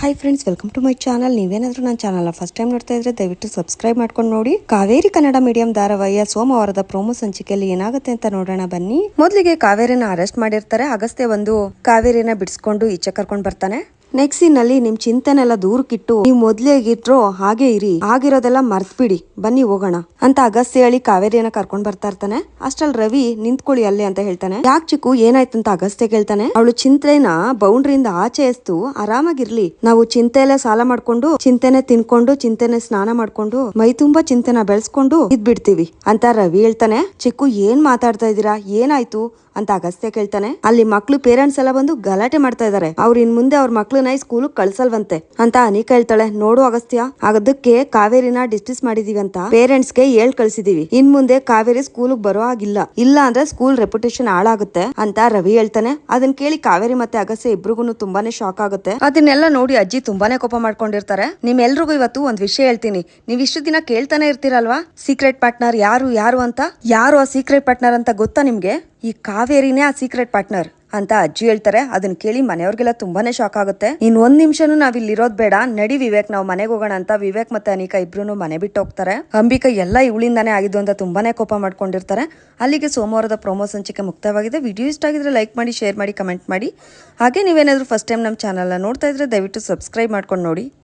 Hi friends welcome to my channel ನೀವೇನಾದ್ರೂ ನನ್ನ channel first time ನೋಡ್ತಾ ಇದ್ರೆ ದಯವಿಟ್ಟು ಸಬ್ಸ್ಕ್ರೈಬ್ ಮಾಡ್ಕೊಂಡು ನೋಡಿ. ಕಾವೇರಿ ಕನ್ನಡ ಮೀಡಿಯಂ ಧಾರಾವಾಹಿಯ ಸೋಮವಾರದ ಪ್ರೋಮೋ ಸಂಚಿಕೆಯಲ್ಲಿ ಏನಾಗುತ್ತೆ ಅಂತ ನೋಡೋಣ ಬನ್ನಿ. ಮೊದಲಿಗೆ ಕಾವೇರಿನ ಅರೆಸ್ಟ್ ಮಾಡಿರ್ತಾರೆ. ಅಗಸ್ತ್ಯ ಒಂದು ಕಾವೇರಿನ ಬಿಡಿಸ್ಕೊಂಡು ಈಚೆ ಕರ್ಕೊಂಡು ಬರ್ತಾನೆ. ನೆಕ್ಸ್ಟ್ನಲ್ಲಿ ನಿಮ್ ಚಿಂತೆನೆಲ್ಲ ದೂರಕ್ಕಿಟ್ಟು ನೀವು ಮೊದ್ಲೇ ಹೇಗಿಟ್ರೋ ಹಾಗೆ ಇರಿ. ಆಗಿರೋದೆಲ್ಲ ಮರ್ತ್ಬಿಡಿ. ಬನ್ನಿ ಹೋಗೋಣ. ಅಂತ ಅಗಸ್ತ್ಯ ಹೇಳಿ ಕಾವೇರಿಯನ್ನ ಕರ್ಕೊಂಡ್ ಬರ್ತಾ ಇರ್ತಾನೆ. ಅಷ್ಟಲ್ ರವಿ, ನಿಂತ್ಕೊಳ್ಳಿ ಅಲ್ಲೇ ಅಂತ ಹೇಳ್ತಾನೆ. ಯಾಕೆ ಚಿಕ್ಕು, ಏನಾಯ್ತು ಅಂತ ಅಗಸ್ತ್ಯ ಕೇಳ್ತಾನೆ ಅವಳು ಚಿಂತೆನ ಬೌಂಡ್ರಿಯಿಂದ ಆಚೆ ಎಸ್ತು. ಆರಾಮಾಗಿರ್ಲಿ. ನಾವು ಚಿಂತೆಲೆ ಸಾಲ ಮಾಡ್ಕೊಂಡು, ಚಿಂತೆನೆ ತಿನ್ಕೊಂಡು, ಚಿಂತೆನೆ ಸ್ನಾನ ಮಾಡ್ಕೊಂಡು, ಮೈ ತುಂಬಾ ಚಿಂತೆನ ಬೆಳೆಸ್ಕೊಂಡು ಇದ್ಬಿಡ್ತೀವಿ ಅಂತ ರವಿ ಹೇಳ್ತಾನೆ. ಚಿಕ್ಕು, ಏನ್ ಮಾತಾಡ್ತಾ ಇದೀರಾ ಏನಾಯ್ತು? ಅಂತ ಅಗಸ್ತ್ಯ ಕೇಳ್ತಾನೆ. ಅಲ್ಲಿ ಮಕ್ಳು ಪೇರೆಂಟ್ಸ್ ಎಲ್ಲ ಬಂದು ಗಲಾಟೆ ಮಾಡ್ತಾ ಇದಾರೆ. ಅವ್ರ ಇನ್ ಮುಂದೆ ಅವ್ರ ಮಕ್ಳನ್ನ ಈ ಸ್ಕೂಲ್ ಕಳ್ಸಲ್ವಂತೆ ಅಂತ ಅನಿಕಾ ಹೇಳ್ತಾಳೆ. ನೋಡು ಅಗಸ್ತ್ಯ ಅದಕ್ಕೆ ಕಾವೇರಿನ ಡಿಸ್ಮಿಸ್ ಮಾಡಿದೀವಿ ಅಂತ ಪೇರೆಂಟ್ಸ್ಗೆ ಹೇಳ್ ಕಳ್ಸಿದೀವಿ. ಇನ್ ಮುಂದೆ ಕಾವೇರಿ ಸ್ಕೂಲ್ ಬರೋ ಆಗಿಲ್ಲ ಇಲ್ಲ ಅಂದ್ರೆ ಸ್ಕೂಲ್ ರೆಪ್ಯುಟೇಷನ್ ಹಾಳಾಗುತ್ತೆ ಅಂತ ರವಿ ಹೇಳ್ತಾನೆ. ಅದನ್ನ ಕೇಳಿ ಕಾವೇರಿ ಮತ್ತೆ ಅಗಸ್ತ್ಯ ಇಬ್ರಿಗೂ ತುಂಬಾನೇ ಶಾಕ್ ಆಗುತ್ತೆ. ಅದನ್ನೆಲ್ಲ ನೋಡಿ ಅಜ್ಜಿ ತುಂಬಾನೇ ಕೋಪ ಮಾಡ್ಕೊಂಡಿರ್ತಾರೆ. ನಿಮ್ಮೆಲ್ರಿಗೂ ಇವತ್ತು ಒಂದ್ ವಿಷಯ ಹೇಳ್ತೀನಿ. ನೀವ್ ಇಷ್ಟು ದಿನ ಕೇಳ್ತಾನೆ ಇರ್ತೀರಲ್ವಾ? ಸೀಕ್ರೆಟ್ ಪಾರ್ಟ್ನರ್ ಯಾರು ಯಾರು ಅಂತ? ಯಾರು ಆ ಸೀಕ್ರೆಟ್ ಪಾರ್ಟ್ನರ್ ಅಂತ ಗೊತ್ತಾ ನಿಮ್ಗೆ? ಈ ಕಾವೇರಿನೇ ಆ ಸೀಕ್ರೆಟ್ ಪಾರ್ಟ್ನರ್ ಅಂತ ಅಜ್ಜಿ ಹೇಳ್ತಾರೆ. ಅದನ್ನ ಕೇಳಿ ಮನೆಯವ್ರಿಗೆಲ್ಲ ತುಂಬಾನೇ ಶಾಕ್ ಆಗುತ್ತೆ. ಇನ್ ಒಂದ್ ನಿಮಿಷನೂ ನಾವ್ ಇಲ್ಲಿ ಇರೋದ್ ಬೇಡ. ನಡಿ ವಿವೇಕ್, ನಾವು ಮನೆಗೆ ಹೋಗೋಣ ಅಂತ ವಿವೇಕ್ ಮತ್ತೆ ಅನಿಕಾ ಇಬ್ರು ಮನೆ ಬಿಟ್ಟು ಹೋಗ್ತಾರೆ. ಅಂಬಿಕಾ ಎಲ್ಲ ಇವಳಿಂದಾನೇ ಆಗಿದ್ದು ಅಂತ ತುಂಬಾನೇ ಕೋಪ ಮಾಡ್ಕೊಂಡಿರ್ತಾರೆ. ಅಲ್ಲಿಗೆ ಸೋಮವಾರದ ಪ್ರೊಮೋ ಸಂಚಿಕೆ ಮುಕ್ತವಾಗಿದೆ. ವಿಡಿಯೋ ಇಷ್ಟ ಆಗಿದ್ರೆ ಲೈಕ್ ಮಾಡಿ ಶೇರ್ ಮಾಡಿ ಕಮೆಂಟ್ ಮಾಡಿ. ಹಾಗೆ ನೀವೇನಾದ್ರೂ ಫಸ್ಟ್ ಟೈಮ್ ನಮ್ಮ ಚಾನಲ್ನ ನೋಡ್ತಾ ಇದ್ರೆ ದಯವಿಟ್ಟು ಸಬ್ಸ್ಕ್ರೈಬ್ ಮಾಡ್ಕೊಂಡು ನೋಡಿ.